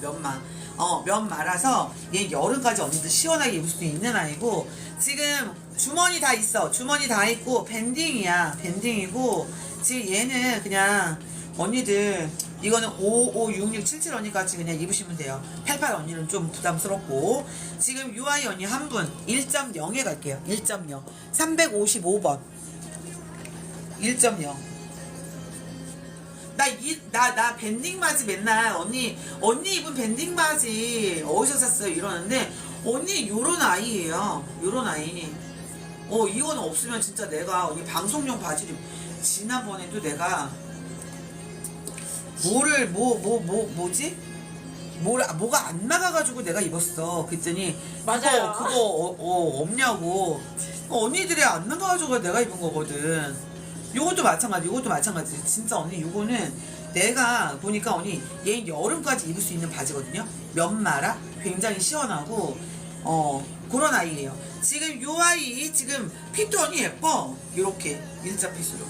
면마. 어, 면 말아서 얘 여름까지 언니들 시원하게 입을 수 있는 아이고 지금 주머니 다 있어. 주머니 다 있고 밴딩이야. 밴딩이고 지금 얘는 그냥 언니들 이거는 5, 5, 6, 6, 7, 7 언니까지 그냥 입으시면 돼요. 88 언니는 좀 부담스럽고 지금 UI 언니 한 분 1.0에 갈게요. 1.0 355번 1.0 나, 이, 나, 나 밴딩 바지 맨날 언니, 언니 입은 밴딩 바지 어디서 샀어요? 이러는데, 언니 요런 아이예요. 요런 아이. 어, 이건 없으면 진짜 내가 언니 방송용 바지를, 지난번에도 내가, 뭐를, 뭐, 뭐, 뭐, 뭐지? 뭘, 아, 뭐가 안 나가가지고 내가 입었어. 그랬더니, 맞아요. 그거, 그거, 어, 어, 없냐고. 어, 언니들이 안 나가가지고 내가 입은 거거든. 요것도 마찬가지, 요것도 마찬가지. 진짜 언니, 요거는 내가 보니까 언니, 얘 여름까지 입을 수 있는 바지거든요. 면마라? 굉장히 시원하고, 어, 그런 아이예요. 지금 요 아이, 지금 핏도 언니 예뻐. 요렇게, 일자 핏으로.